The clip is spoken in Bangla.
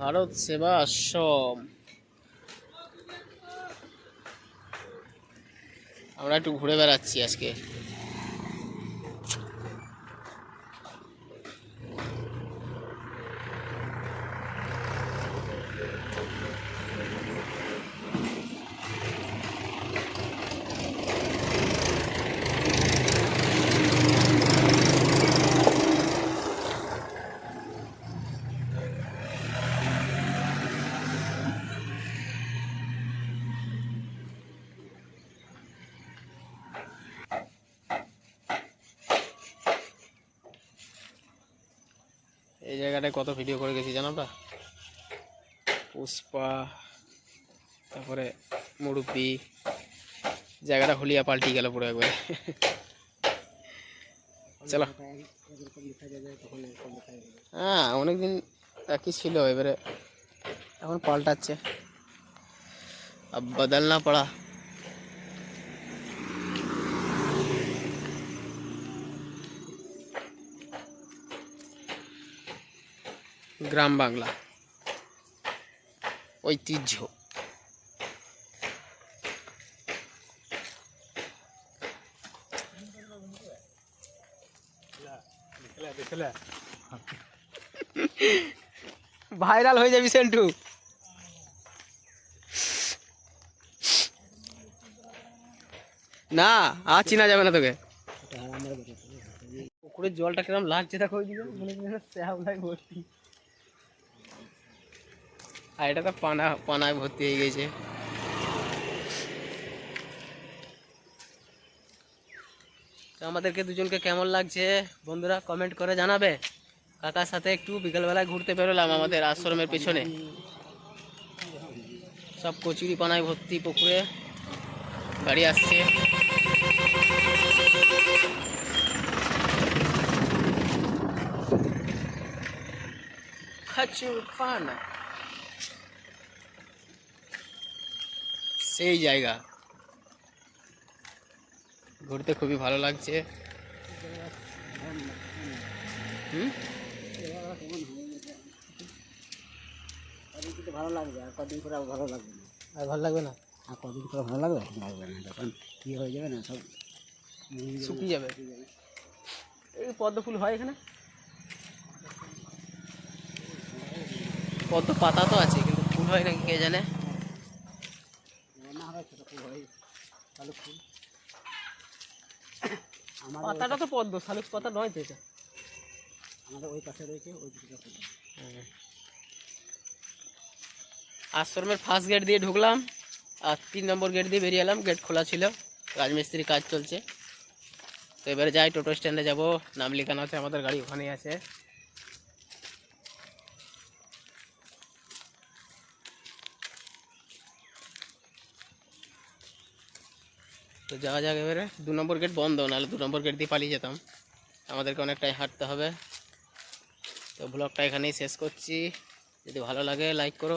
ভারত সেবা আশ্রম। আমরা একটু ঘুরে বেড়াচ্ছি আজকে। এই জায়গাটায় কত ভিডিও করে গেছি জানো আমরা পুষ্পা তারপরে মুরব্বি জায়গাটা হলিয়া পাল্টি গেল পুরো একবারে চলো হ্যাঁ অনেকদিন একই ছিল এবারে এখন পাল্টাচ্ছে अब बदलना पड़ा গ্রাম বাংলা। ঐতিহ্য। ভাইরাল হয়ে যাবি সেন্টু। না আর চিনা যাবে না তোকে। পুকুরের জলটা কিরম লাগছে দেখো ওইদিকে মনে হচ্ছে শ্যাওলায় ভর্তি। আর এটা তো পানা, পানায় ভর্তি হয়ে গেছে। তো আমাদেরকে দুজনকে কেমন লাগছে? বন্ধুরা কমেন্ট করে জানাবে। কাকার সাথে একটু বিকেলবেলায় ঘুরতে বেরোলাম আমাদের আশ্রমের পেছনে। সব কচুরি পানায় ভর্তি পুকুরে গাড়ি আসছে। খাচুর পানা। সেই জায়গা। ঘুরতে খুবই ভালো লাগছে। হুম? ভালো লাগবে আর কদিন পরে ভালো লাগবে না? আর ভালো লাগবে না আর কদিন পরে ভালো লাগবে? লাগবে না যখন কী হয়ে যাবে না সব শুকিয়ে যাবে। এই পদ্ম ফুল হয় এখানে? পদ্ম পাতা তো আছে কিন্তু ফুল হয় নাকি কে জানে না হয় ছোটো ফুল হয় ভালো ফুল আমাদের পাতাটা তো পদ্ম শালুক পাতা নয় তো এটা। আমাদের ওই পাশে রয়েছে ওই ফুল আশ্রমের ফার্স্ট গেট দিয়ে ঢুকলাম আর তিন নম্বর গেট দিয়ে বেরিয়ে এলাম গেট খোলা ছিল রাজমিস্ত্রি কাজ চলছে। তো এবারে যাই টোটো স্ট্যান্ডে যাব নাম লেখানো আছে আমাদের গাড়ি ওখানেই আছে। তো যাওয়া যাক এবারে। দু নম্বর গেট বন্ধ, নাহলে দু নম্বর গেট দিয়ে পালিয়ে যেতাম। আমাদেরকে অনেকটাই হাঁটতে হবে। তো ব্লগটা এখানেই শেষ করছি। যদি ভালো লাগে লাইক করো।